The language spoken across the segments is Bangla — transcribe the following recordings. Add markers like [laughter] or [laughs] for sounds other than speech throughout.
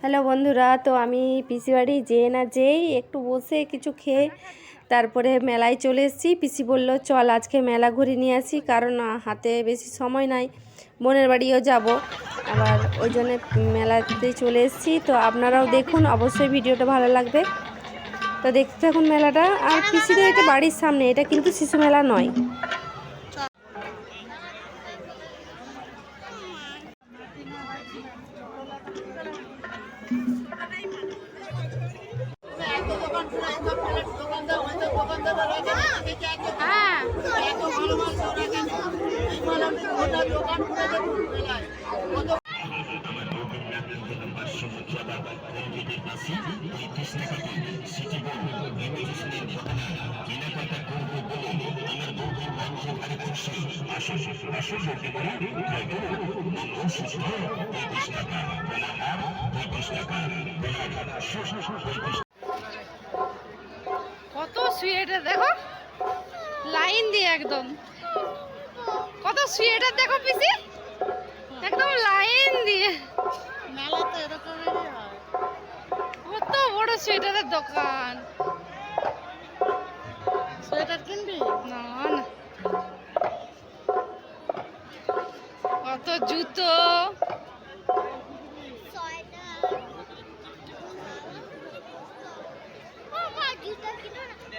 হ্যালো বন্ধুরা, তো আমি পিসি বাড়ি, যেয়ে না যেই একটু বসে কিছু খেয়ে তারপরে মেলায় চলে এসেছি। পিসি বলল, চল আজকে মেলা ঘুরে নিয়ে আসি, কারণ হাতে বেশি সময় নাই, বোনের বাড়িও যাব। আবার ওই জন্য মেলাতে চলে এসেছি। তো আপনারাও দেখুন, অবশ্যই ভিডিওটা ভালো লাগবে। তো দেখতে থাকুন মেলাটা। আর পিসিদের এটা বাড়ির সামনে, এটা কিন্তু শিশু মেলা নয়। কত সোয়েটার দেখো। লাইন দিয়ে একদম। কত সোয়েটার দেখো পিসি? একদম লাইন দিয়ে। মেলাতে এরকমেরই হয়। কত বড় সোয়েটারের দোকান। সোয়েটার কিনবি? না না। কত জুতো।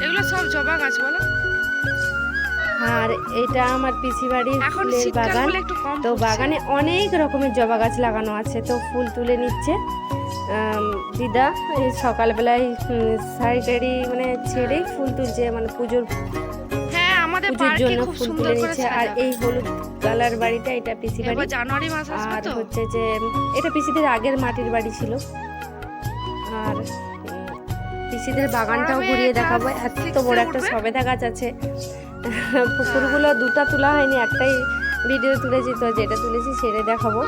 এগুলো সব জবা গাছ বলো। আর এটা আমার পিসি বাড়ির ফুলের বাগান। তো বাগানে অনেক রকমের জবা গাছ লাগানো আছে। তো ফুল তুলে নিচ্ছে। দিদা এই সকালবেলায় উম, শাড়ি টাড়ি মানে ছেড়েই ফুল তুলছে মানে পুজোর আমাদের পুজোর পার্কে জন্য খুব ফুল সুন্দর করে আর এই হলুদ কালার বাড়িটা এটা পিসি বাড়ি। জানুয়ারি মাস আসবে আর তো? হচ্ছে যে এটা পিসিদের আগের মাটির বাড়ি ছিল। আর পিসিদের বাগানটাও ঘুরিয়ে দেখাবো। এত বড় একটা সবেদা গাছ আছে। পুকুরগুলো দুটা তোলা হয়নি একটাই ভিডিও তুলেছি তো যেটা তুলেছি সেটা দেখাবো।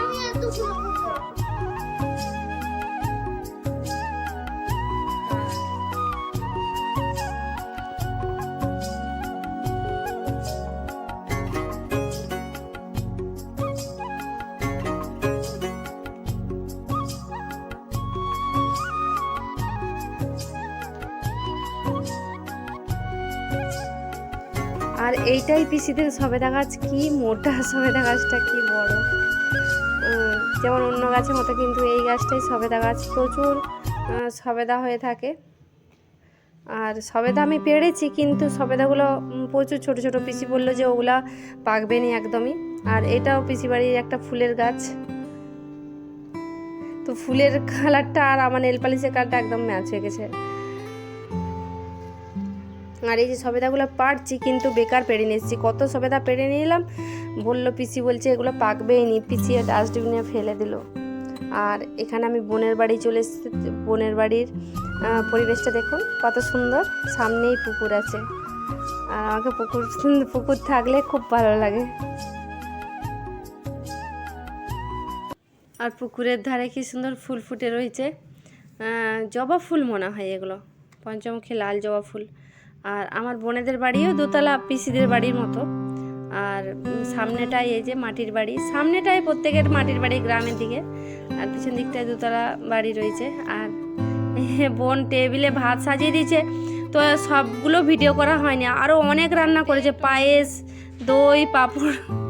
আর এইটাই পিসিদের সবেদা গাছ, কি মোটা সবেদা গাছটা, কি বড়। যেমন অন্য গাছের মতো কিন্তু এই গাছটাই সবেদা গাছ। প্রচুর সবেদা হয়ে থাকে। আর সবেদা আমি পেড়েছি, কিন্তু সবেদাগুলো প্রচুর ছোট ছোট পিসি বলল যে ওগুলা পাকবে নি একদমই। আর এটাও পিসি বাড়ির একটা ফুলের গাছ। তো ফুলের কালারটা আর আমার নেল পালিশের কালারটা একদম ম্যাচ হয়ে গেছে। আর এই যে সবেদাগুলো পারছি, কিন্তু বেকার নিয়ে এসেছি। কত সবেদা পেড়ে নিয়ে এলাম? বলল, পিসি বলছে এগুলো পাকবেই নি। পিসি ডাস্টবিনে ফেলে দিল। আর এখানে আমি বোনের বাড়ি চলে এসেছি। বোনের বাড়ির পরিবেশটা দেখুন, কত সুন্দর। সামনেই পুকুর আছে। আর আমাকে পুকুর [laughs] পুকুর থাকলে খুব ভালো লাগে। আর পুকুরের ধারে কি সুন্দর ফুল ফুটে রয়েছে। জবা ফুল মনে হয় এগুলো। পঞ্চমুখী লাল জবা ফুল। আর আমার বোনেদের বাড়িও দোতলা পিসিদের বাড়ির মতো। আর সামনেটাই এই যে মাটির বাড়ি। সামনেটাই প্রত্যেকের মাটির বাড়ি গ্রামের দিকে। আর পিছন দিকটায় দোতলা বাড়ি রয়েছে। আর [laughs] বোন টেবিলে ভাত সাজিয়ে দিয়েছে। তো সবগুলো ভিডিও করা হয়নি। আরও অনেক রান্না করেছে। পায়েস, দই, পাঁপড়।